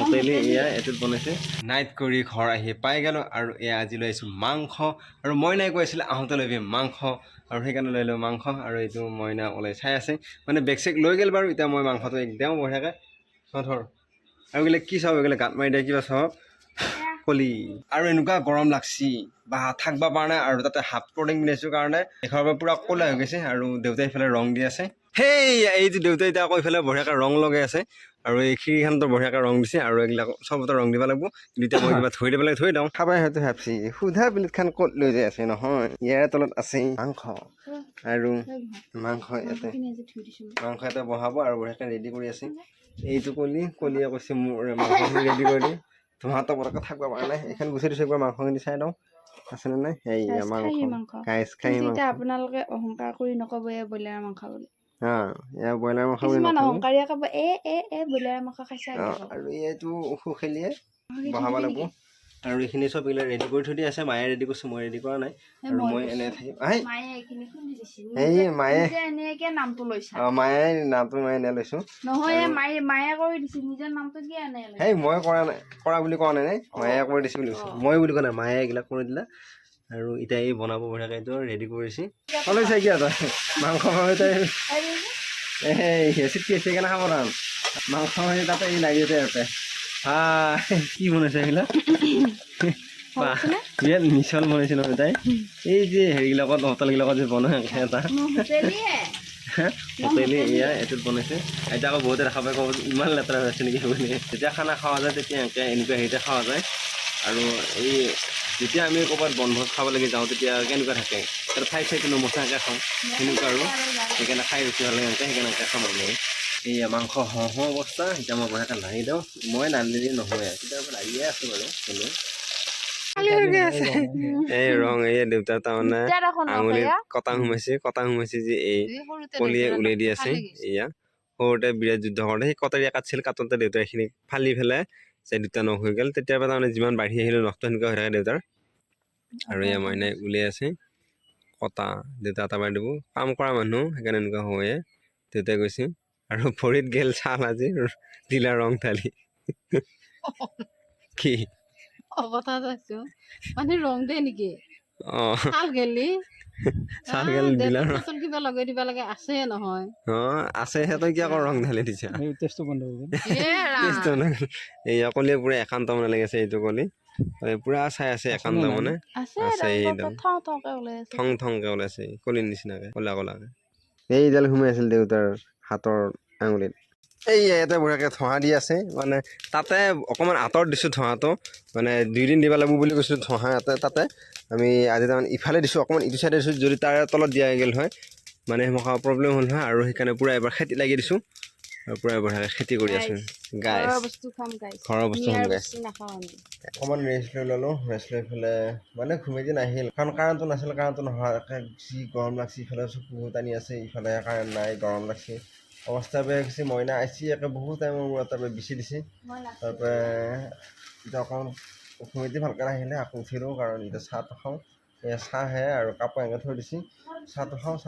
হোটেলে এয়া এইটোত বনাইছে। নাইট কৰি ঘৰ আহি পাই গ'লোঁ আৰু এয়া আজি লৈ আহিছোঁ মাংস। আৰু মইনাই কৈ আছিলে, আহোঁতে লৈ আহিবি মাংস। আৰু সেইকাৰণে লৈ ল'লোঁ মাংস। আৰু এইটো মইনা ওলাই চাই আছে। মানে বেগ চেগ লৈ গ'ল বাৰু, এতিয়া মই মাংসটো একদম বঢ়িয়াকৈ ধৰ আৰু বোলে কি চাব গ'লে গাঁত মাৰি দিয়ে, কিবা চাব কলি। আৰু এনেকুৱা গৰম লাগছি। বা থাকিব পৰা নাই আৰু তাতে হাফ প্ৰটিং পিন্ধাইছোঁ কাৰণে। এঘৰৰ পৰা পূৰা ক'লা হৈ গৈছে আৰু দেউতাই ইফালে ৰং দি আছে। সেই এইটো দেউতাই এতিয়া আকৌ ইফালে বঢ়িয়াকৈ ৰং লগাই আছে। আৰু এই খিৰিখনতো বঢ়িয়াকৈ ৰং দিছে আৰু এইবিলাক চবতে ৰং দিব লাগিব। কিন্তু এতিয়া মই কিবা থৈ দিব লাগে থৈ দিওঁ। খাবাই হয়তো ভাবছি সুধা প্লেটখন ক'ত লৈ যাই আছে নহয়? ইয়াৰ তলত আছে মাংস। আৰু মাংস ইয়াতে মাংস এটা বহাব আৰু বঢ়িয়াকৈ ৰেডি কৰি আছে। এইটো কলি কলিয়ে কৈছে মোৰ মাংসখিনি ৰেডি কৰি দি। তোমাৰতো পটককৈ থাকিব পৰা নাই। এইখন গুচাই দিছোঁ একবাৰ মাংসখিনি চাই লওঁ। আছেনে নাই? এইয়া মাংস। আপোনালোকে অহংকাৰ কৰি নকব এ ব্ৰইলাৰ মাংস বুলি। হা এয়া ব্ৰইলাৰ মাংস বুলি কিছুমান নকওঁ অহংকাৰীয়ে কব এ এ এ ব্ৰইলাৰ মাংস খাইছে অ, আৰু এইটো সুখেলিয়ে বহাব লাগিব আৰু এইখিনি চব এইবিলাক ৰেডি কৰি থৈ দি আছে মায়ে ৰেডি কৰিছে মই ৰেডি কৰা নাই আৰু মই এনে থাকিম আহে মায়ে এইখিনি খুন্দি দিছিল এই মায়ে নিজে এনেকে নামটো লৈছা অ, মায়ে নামটো মই এনে লৈছোঁ নহয় এ মায়ে মায়ে কৰি দিছিল নিজৰ নামটো কি এনে লৈছা? সেই মই কৰা নাই কৰা বুলি কোৱা নাই নে মায়ে কৰি দিছে বুলি কৈছোঁ মই বুলি কোৱা নাই মায়ে এইবিলাক কৰি দিলে আৰু এতিয়া এই বনাব বঢ়িয়াকৈ এইটো ৰেডি কৰিছে। ক'লৈ চাই কিয় তই? মাংস চিটকি আছে সেইকাৰণে সাৱধান মাংস তাতে এই লাগি আছে ইয়াতে। হাই কি বনাইছে এইবিলাক বিৰাট মিছল বনাইছে নহয় তাই। এই যে হেৰিবিলাকত হোটেলবিলাকত যে বনাই এটা। হোটেলে এয়া এইটোত বনাইছে। এতিয়া আকৌ বহুতে দেখা পাই ক'ব ইমান লেতেৰা হৈ আছে নেকি বুলি যেতিয়া খানা খোৱা যায় তেতিয়া এনেকৈ এনেকুৱা হেৰিতে খোৱা যায়। আৰু এই যেতিয়া আমি ক'ৰবাত বনভোজ খাব লাগি যাওঁ তেতিয়া কেনেকুৱা থাকে? তাত খাই চাই কিন্তু নমচাকৈ খাওঁ সেনেকুৱা আৰু। সেইকাৰণে খাই বেছি ভালো লাগে এনেকৈ সেইকাৰণে এনেকৈ খাম আৰু মই এইয়া মাংস হওঁ হওঁ অৱস্থা। এতিয়া মই বঢ়িয়াকৈ লাৰি দিওঁ। মই নানিলে নহয়। কেতিয়াবা লাগিয়ে আছোঁ বাৰু। কিন্তু এই ৰং এই দেউতাৰ তাৰমানে আঙুলিত। কটা সোমাইছে। কটা সোমাইছে যে এই কলিয়ে উলিয়াই দি আছে। এয়া সৰুতে বিৰাট যুদ্ধ কৰোঁতে সেই কটাৰীয়ে কাটছিল কাটোতে দেউতাই এইখিনি ফালি পেলাই যে দুটা নখ হৈ গ'ল তেতিয়াৰ পৰা তাৰমানে যিমান বাঢ়ি আহিলোঁ নখটো সেনেকুৱা হৈ থাকে দেউতাৰ। আৰু এয়া মইনাই উলিয়াই আছে কটা দেউতা এটা বাৰ দিব কাম কৰা মানুহ সেইকাৰণে এনেকুৱা হয়ে দেউতাই কৈছে। আৰু ভৰিত গেল ছাল আজি দিলা ৰং ঢালি কি? কৈছো মানে ৰং দে নেকি? আছে সিহঁতৰ এই অকল পুৰা একান্ত মানে লাগিছে এইটো কলি পুৰা চাই আছে একান্ত মানে। থং থংকে ওলাইছে এই কলিৰ নিচিনাকে কলা কলাকে। এইডাল সোমাই আছিল দেউতাৰ হাতৰ আঙুলিত। এই ইয়াতে বঢ়িয়াকৈ ধোঁৱা দি আছে মানে তাতে অকণমান আঁতৰত দিছোঁ ধোঁৱাটো মানে দুইদিন দিব লাগিব বুলি কৈছিলোঁ ধোঁৱা ইয়াতে তাতে আমি আজি তাৰমানে ইফালে দিছোঁ অকণমান ইটো চাইডে দিছোঁ যদি তাৰে তলত দিয়া গ'ল হয় মানে সেনেকুৱা প্ৰব্লেম হ'ল হয় আৰু সেইকাৰণে পূৰা এবাৰ খেতি লাগি দিছোঁ আৰু পূৰা বঢ়িয়াকৈ খেতি কৰি আছোঁ গাইছ ঘৰৰ বস্তু খাম গাইছ অকণমান ৰেষ্ট লৈ ল'লোঁ ৰেষ্ট লৈ পেলাই মানে ঘুমে দিন আহিল কাৰণ কাৰেণ্টটো নাছিল কাৰেণ্টটো নোহোৱাকৈ যি গৰম লাগছে ইফালে চকু টানি আছে ইফালে কাৰেণ্ট নাই গৰম লাগছে। অৱস্থা বেয়া হৈ ময়না মইনা আহিছে একে বহুত টাইমৰ মূৰত তাৰপৰা বিচি দিছে। তারপরে নাখাওঁ। তাৰপৰা এতিয়া অকণমান ঘুমে দি ভালকৈ নাহিলে আকৌ উঠিলোঁ কাৰণ এতিয়া চাহটো খাওঁ। চাহে আৰু কাপোৰ এনেকৈ থৈ দিছে। চাহটো খাওঁ